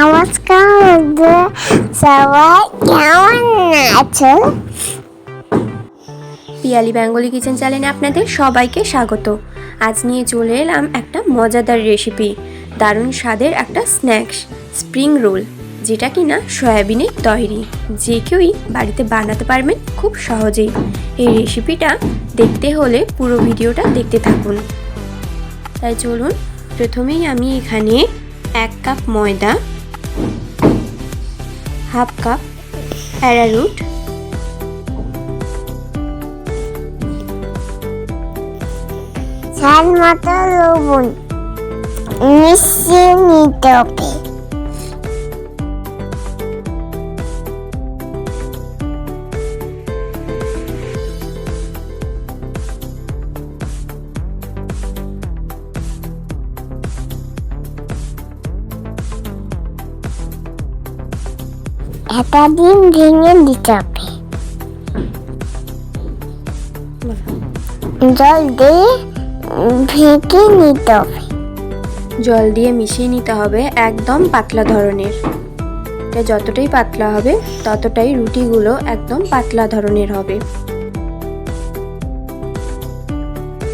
নমস্কার সবাই কেমন পিয়ালি বেঙ্গলি কিচেন চ্যানেলে আপনাদের সবাইকে স্বাগত। আজ নিয়ে চলে এলাম একটা মজাদার রেসিপি দারুণ স্বাদের একটা স্ন্যাক্স স্প্রিং রোল যেটা কিনা সয়াবিনের তৈরি। যে কেউই বাড়িতে বানাতে পারবেন খুব সহজেই। এই রেসিপিটা দেখতে হলে পুরো ভিডিওটা দেখতে থাকুন। তাই চলুন, প্রথমেই আমি এখানে এক কাপ ময়দা হাফ কাপ অ্যারারুট স্বাদ মতো লবণ। মিশিয়ে নিতে হবে। এটা দিন ভেঙে দিতে হবে। জল দিয়ে ভেঙে নিতে হবে। জল দিয়ে মিশিয়ে নিতে হবে একদম পাতলা ধরনের। এটা যতটাই পাতলা হবে, ততটাই রুটিগুলো একদম পাতলা ধরনের হবে।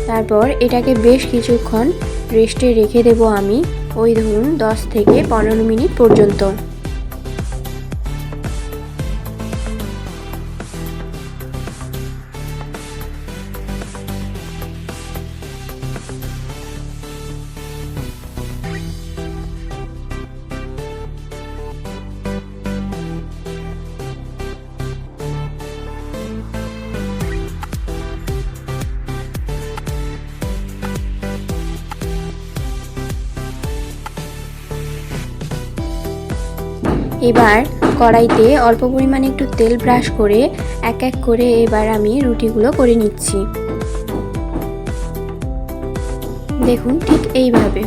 তারপর এটাকে বেশ কিছুক্ষণ রেস্টে রেখে দেব আমি, ওই ধরুন দশ থেকে পনেরো মিনিট পর্যন্ত। এবার কড়াইতে অল্প পরিমাণে একটু তেল ব্রাশ করে এক এক করে এবার আমি রুটিগুলো করে নিচ্ছি। দেখুন ঠিক এইভাবে।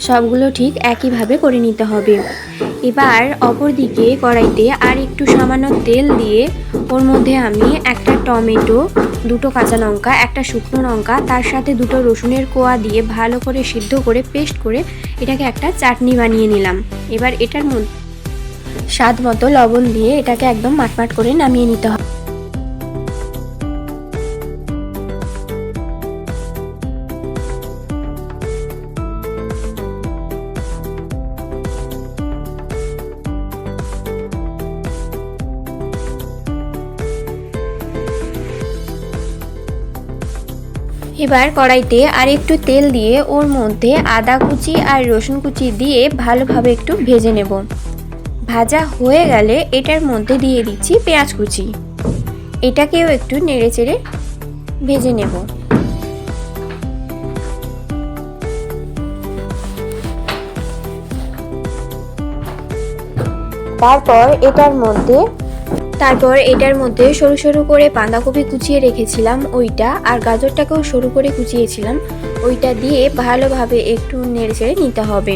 সবগুলো ঠিক একইভাবে করে নিতে হবে। এবার অপর দিকে কড়াইতে আর একটু সামান্য তেল দিয়ে ওর মধ্যে আমি একটা টমেটো, দুটো কাঁচা লঙ্কা, একটা শুকনো লঙ্কা, তার সাথে দুটো রসুনের কোয়া দিয়ে ভালো করে সিদ্ধ করে পেস্ট করে এটাকে একটা চাটনি বানিয়ে নিলাম। এবার এটার মধ্যে স্বাদ মতো লবণ দিয়ে এটাকে একদম মাটমাট করে নামিয়ে নিতে হবে। এবার কড়াইতে আর একটু তেল দিয়ে ওর মধ্যে আদা কুচি আর রসুন কুচি দিয়ে ভালোভাবে একটু ভেজে নেব। ভাজা হয়ে গেলে এটার মধ্যে দিয়ে দিচ্ছি পেঁয়াজ কুচি। এটাকেও একটু নেড়ে চেড়ে ভেজে নেব। তারপর এটার মধ্যে তারপর এটার মধ্যে সরু সরু করে বাঁধাকপি কুচিয়ে রেখেছিলাম ওইটা, আর গাজরটাকেও সরু করে কুচিয়েছিলাম। ওইটা দিয়ে ভালোভাবে একটু নেড়ে নিতে হবে।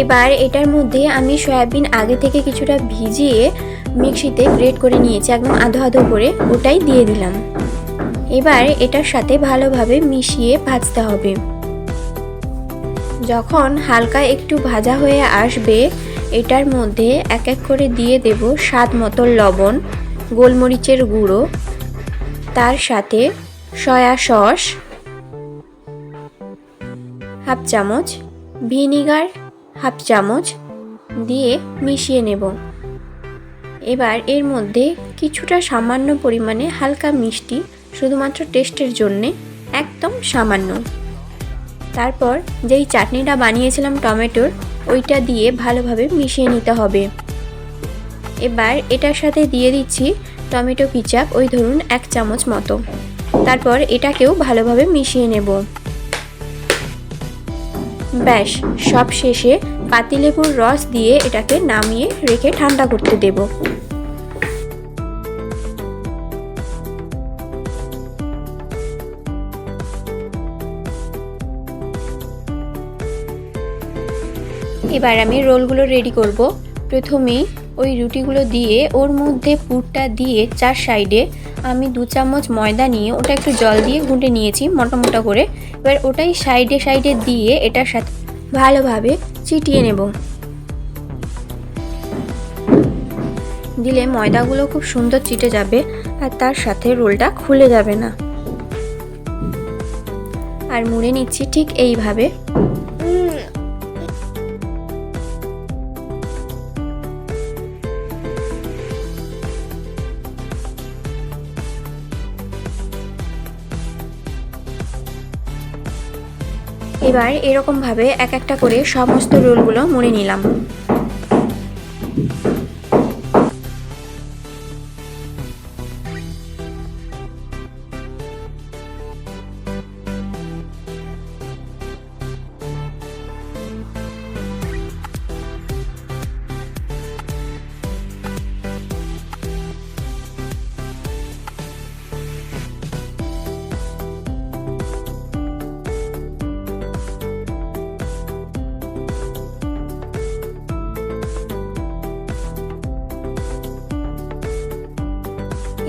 এবার এটার মধ্যে আমি সয়াবিন আগে থেকে কিছুটা ভিজিয়ে মিক্সিতে গ্রেট করে নিয়েছি, একদম আধো আধো করে, ওটাই দিয়ে দিলাম। এবার এটার সাথে ভালোভাবে মিশিয়ে ভাজতে হবে। যখন হালকা একটু ভাজা হয়ে আসবে, এটার মধ্যে এক এক করে দিয়ে দেব স্বাদ মতো লবণ, গোলমরিচের গুঁড়ো, তার সাথে সয়া সস, হাফ চামচ ভিনিগার হাফ চামচ দিয়ে মিশিয়ে নেব। এবার এর মধ্যে কিছুটা সামান্য পরিমাণে হালকা মিষ্টি, শুধুমাত্র টেস্টের জন্যে, একদম সামান্য। তারপর যেই চাটনিটা বানিয়েছিলাম টমেটোর, ওইটা দিয়ে ভালোভাবে মিশিয়ে নিতে হবে। এবার এটার সাথে দিয়ে দিচ্ছি টমেটো কিচাপ, ওই ধরুন এক চামচ মতো। তারপর এটাকেও ভালোভাবে মিশিয়ে নেব। ব্যাস, সব শেষে পাতিলেবুর রস দিয়ে এটাকে নামিয়ে রেখে ঠান্ডা করতে দেব। এবার আমি রোলগুলো রেডি করব। প্রথমে ওই রুটিগুলো দিয়ে ওর মধ্যে পুরটা দিয়ে চার সাইডে আমি দু চামচ ময়দা নিয়ে ওটা একটু জল দিয়ে ঘুঁটে নিয়েছি মোটা মোটা করে। এবার ওটাই সাইডে সাইডে দিয়ে এটার সাথে ভালোভাবে চিটিয়ে নেব। দিলে ময়দাগুলো খুব সুন্দর চিটে যাবে আর তার সাথে রোলটা খুলে যাবে না। আর মুড়ে নিচ্ছি ঠিক এইভাবে। এবার এরকমভাবে এক একটা করে সমস্ত রোলগুলো মুড়ে নিলাম।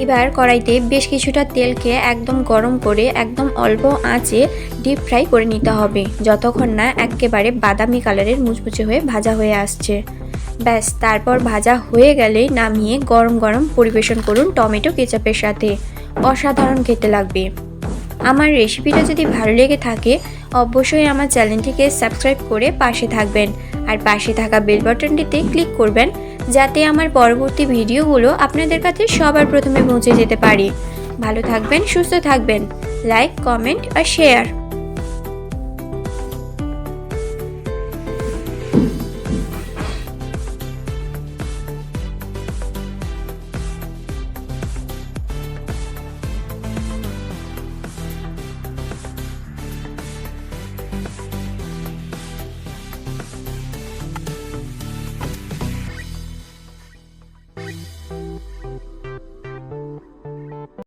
এবার কড়াইতে বেশ কিছুটা তেলকে একদম গরম করে একদম অল্প আঁচে ডিপ ফ্রাই করে নিতে হবে, যতক্ষণ না একেবারে বাদামি কালারের মুচমুচে হয়ে ভাজা হয়ে আসছে। ব্যাস, তারপর ভাজা হয়ে গেলে নামিয়ে গরম গরম পরিবেশন করুন টমেটো কেচাপের সাথে। অসাধারণ খেতে লাগবে। আমার রেসিপিটা যদি ভালো লেগে থাকে, অবশ্যই আমার চ্যানেলটিকে সাবস্ক্রাইব করে পাশে থাকবেন। আর পাশে থাকা বেল বাটনটিতে ক্লিক করবেন, যাতে আমার পরবর্তী ভিডিওগুলো আপনাদের কাছে সবার প্রথমে পৌঁছে যেতে পারি। ভালো থাকবেন, সুস্থ থাকবেন। লাইক কমেন্ট আর শেয়ার